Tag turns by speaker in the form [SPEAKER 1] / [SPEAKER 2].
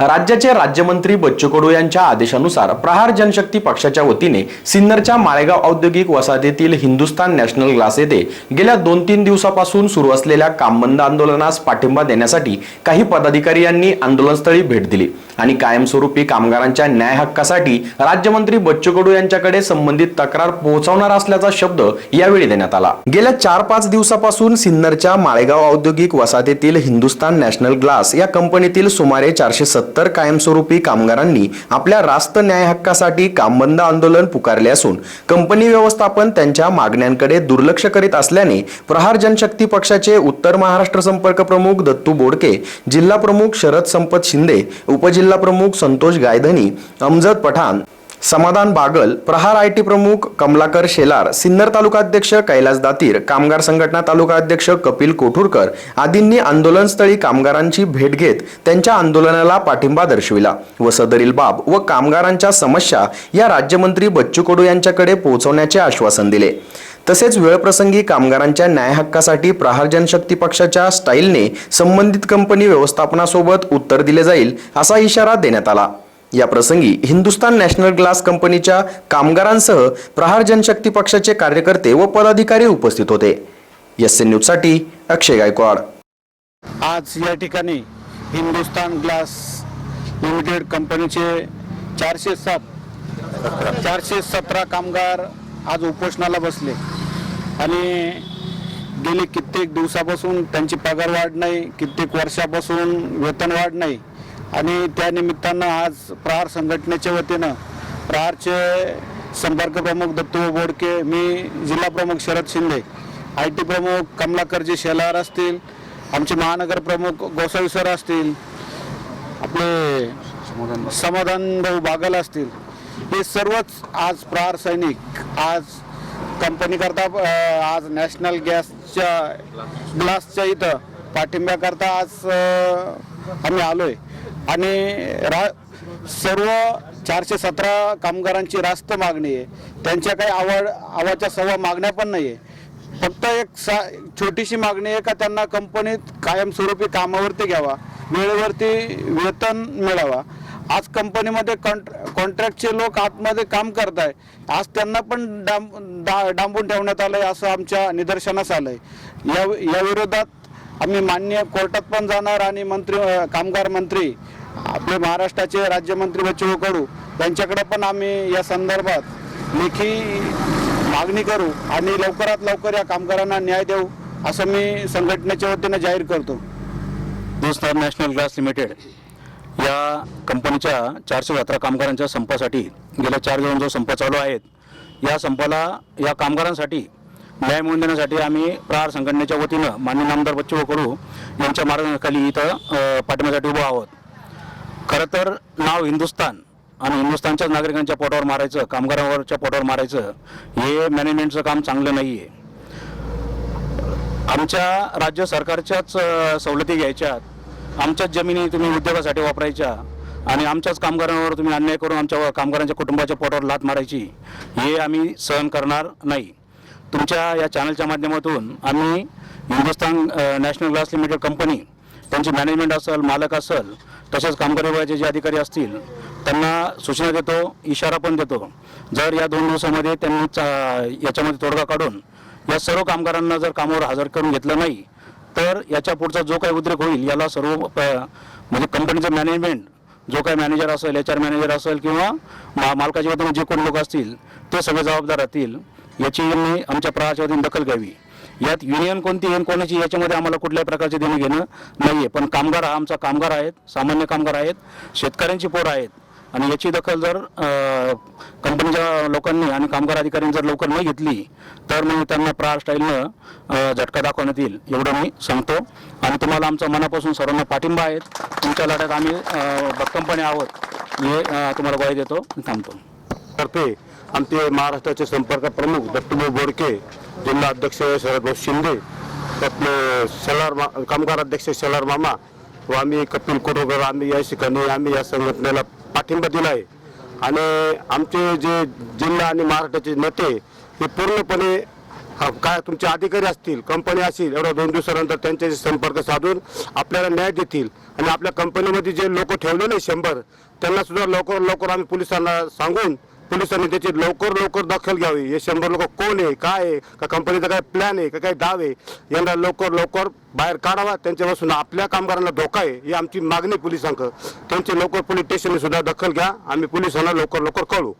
[SPEAKER 1] राज्याचे राज्यमंत्री बच्चू कडू यांच्या आदेशानुसार प्रहार जनशक्ती पक्षाच्या वतीने सिन्नरच्या माळेगाव औद्योगिक वसाहतीतील हिंदुस्तान नॅशनल ग्लास येथे गेल्या दोन तीन दिवसापासून सुरू असलेल्या काम बंद आंदोलनास पाठिंबा देण्यासाठी काही पदाधिकारी यांनी आंदोलनस्थळी भेट दिली. आणि कायमस्वरूपी कामगारांच्या न्याय हक्कासाठी राज्यमंत्री बच्चू कडू यांच्याकडे संबंधित तक्रार पोहोचवणार असल्याचा शब्द यावेळी देण्यात आला. गेल्या चार पाच दिवसापासून सिन्नरच्या माळेगाव औद्योगिक वसाहतीतील हिंदुस्तान नॅशनल ग्लास या कंपनीतील सुमारे चारशे सत्तर कायमस्वरूपी कामगारांनी आपल्या रास्त न्याय हक्कासाठी कामबंद आंदोलन पुकारले असून कंपनी व्यवस्थापन त्यांच्या मागण्यांकडे दुर्लक्ष करीत असल्याने प्रहार जनशक्ती पक्षाचे उत्तर महाराष्ट्र संपर्क प्रमुख दत्तू बोडके जिल्हा प्रमुख शरद संपत शिंदे उपजिल्हा जिल्हा प्रमुख संतोष गायधनी अमजद पठाण समाधान बागल प्रहार आय टी प्रमुख कमलाकर शेलार सिन्नर तालुकाध्यक्ष कैलास दातीर कामगार संघटना तालुका अध्यक्ष कपिल कोठुरकर आदींनी आंदोलनस्थळी कामगारांची भेट घेत त्यांच्या आंदोलनाला पाठिंबा दर्शविला व सदरील बाब व कामगारांच्या समस्या या राज्यमंत्री बच्चू कडू यांच्याकडे पोहोचवण्याचे आश्वासन दिले. तसेच वेळप्रसंगी कामगारांच्या न्याय हक्कासाठी प्रहार जनशक्ती पक्षाच्या स्टाईलने संबंधित कंपनी व्यवस्थापनासोबत उत्तर दिले जाईल असा इशारा देण्यात आला. या प्रसंगी हिंदुस्तान नॅशनल ग्लास कंपनीच्या कामगारांसह प्रहार जनशक्ती पक्षाचे कार्यकर्ते व पदाधिकारी उपस्थित होते. एस एन न्यूजसाठी अक्षय गायकवाड.
[SPEAKER 2] आज या ठिकाणी हिंदुस्तान ग्लास लिमिटेड कंपनीचे चारशे सात चारशे सतरा कामगार आज उपोषणाला बसले. आणि गेले कित्येक दिवसापासून त्यांची पगारवाढ नाही कित्येक वर्षापासून वेतनवाढ नाही. आणि त्यानिमित्तानं आज प्रहार संघटनेच्या वतीनं प्रहारचे संपर्क प्रमुख दत्तू बोडके मी जिल्हा प्रमुख शरद शिंदे आय टी प्रमुख कमलाकरजी शेलार असतील आमचे महानगर प्रमुख गोसावी सर असतील आपले समाधान भाऊ बागल असतील हे सर्वच आज प्रहार सैनिक आज कंपनीकरता आज नॅशनल गॅसच्या ग्लासच्या इथं पाठिंब्याकरता आज आम्ही आम्ही आलोय. आणि रा सर्व चारशे सतरा कामगारांची रास्त मागणी आहे. त्यांच्या काही आवड आवाच्या सव्वा मागण्या पण नाही आहे फक्त एक सा छोटीशी मागणी आहे का त्यांना कंपनीत कायमस्वरूपी कामावरती घ्यावा वेळेवरती वेतन मिळावा. आज कंपनीमध्ये कॉन्ट्रॅ कॉन्ट्रॅक्टचे लोक आतमध्ये काम करत आहे आज त्यांना पण डांब डा डांबून ठेवण्यात आलं आहे असं आमच्या निदर्शनास आलं आहे या या विरोधात आम्ही मान्य कोर्टात पण जाणार आणि मंत्री कामगार मंत्री आपले महाराष्ट्राचे राज्यमंत्री बच्चू कडू यांच्याकडे पण आम्ही या संदर्भात लेखी मागणी करू आणि लवकरात लवकर या कामगारांना न्याय देऊ असं मी संघटनेच्या वतीने जाहीर करतो.
[SPEAKER 3] Hindustan national glass limited. या कंपनीच्या चारशे सतरा कामगारांच्या संपासाठी गेल्या चार दिवस जो संप चालू आहेत या संपाला या कामगारांसाठी न्याय मिळवून देण्यासाठी आम्ही प्रहार संघटनेच्या वतीनं माननीय नामदार बच्चू कडू यांच्या मार्गदर्शनाखाली इथं पाठिंब्यासाठी उभं आहोत. खरं तर नाव हिंदुस्तान आणि हिंदुस्थानच्याच नागरिकांच्या पोटावर मारायचं कामगारांवरच्या पोटावर मारायचं हे मॅनेजमेंटचं काम चांगलं नाही आहे आमच्या राज्य सरकारच्याच सवलती घ्यायच्यात आमच्याच जमिनी तुम्ही उद्योगासाठी वापरायच्या आणि आमच्याच कामगारांवर तुम्ही अन्याय करून आमच्या कामगारांच्या कुटुंबाच्या पोटावर लात मारायची हे आम्ही सहन करणार नाही. तुमच्या या चॅनलच्या माध्यमातून आम्ही Hindustan national glass limited company त्यांची मॅनेजमेंट असेल मालक असेल तसेच कामगार विभागाचे जे अधिकारी असतील त्यांना सूचना देतो इशारा पण देतो. जर या दोन दिवसामध्ये त्यांनी चा- याच्यामध्ये तोडगा काढून या सर्व कामगारांना जर कामावर हजर करून घेतलं नाही तर याच्या पुढचा जो काही उद्रेक होईल याला सर्व प- म्हणजे कंपनीचं मॅनेजमेंट जो काही मॅनेजर असेल एच आर मॅनेजर असेल किंवा मा मालकाच्या वतीने जे कोण लोक असतील ते सगळे जबाबदार राहतील याची मी आमच्या प्रहारच्या वतीने दखल घ्यावी. यात युनियन कोणती येन कोणाची याच्यामध्ये आम्हाला कुठल्याही प्रकारचे देणं घेणं नाही आहे पण कामगार हा आमचा कामगार आहेत सामान्य कामगार आहेत शेतकऱ्यांची पोरं आहेत आणि याची दखल जर कंपनीच्या लोकांनी आणि कामगार अधिकाऱ्यांनी जर लवकर नाही घेतली तर मग त्यांना प्रहार स्टाईलनं झटका दाखवण्यात येईल एवढं मी सांगतो. आणि तुम्हाला आमचा मनापासून सर्वांना पाठिंबा आहे. तुमच्या लढ्यात आम्ही भक्कमपणे आहोत. हे तुम्हाला ग्वाही देतो आणि थांबतो.
[SPEAKER 4] तर्फे आमचे महाराष्ट्राचे संपर्क प्रमुख दत्तूभाऊ बोडके जिल्हा अध्यक्ष शरदभाऊ शिंदे आपले शेलार मा कामगार अध्यक्ष शेलार मामा व आम्ही कपिल कोटोकर आम्ही या ठिकाणी आम्ही या संघटनेला पाठिंबा दिला आहे आणि आमचे जे जिल्हा आणि महाराष्ट्राचे नेते हे पूर्णपणे काय तुमचे अधिकारी असतील कंपनी असतील एवढ्या दोन दिवसानंतर त्यांच्याशी संपर्क साधून आपल्याला न्याय देतील. आणि आपल्या कंपनीमध्ये जे लोक ठेवलेले शंभर त्यांना सुद्धा लवकर लवकर आम्ही पोलिसांना सांगून पोलिसांनी त्याची लवकर लवकर दखल घ्यावी. हे शंभर लोक कोण आहे? काय आहे? का कंपनीचा काय प्लॅन आहे? का काय डाव आहे? यांना लवकर लवकर बाहेर काढावा. त्यांच्यापासून आपल्या कामगारांना धोका आहे ही आमची मागणी पोलिसांक त्यांची लवकर पोलीस स्टेशनने सुद्धा दखल घ्या. आम्ही पोलिसांना लवकर लवकर कळू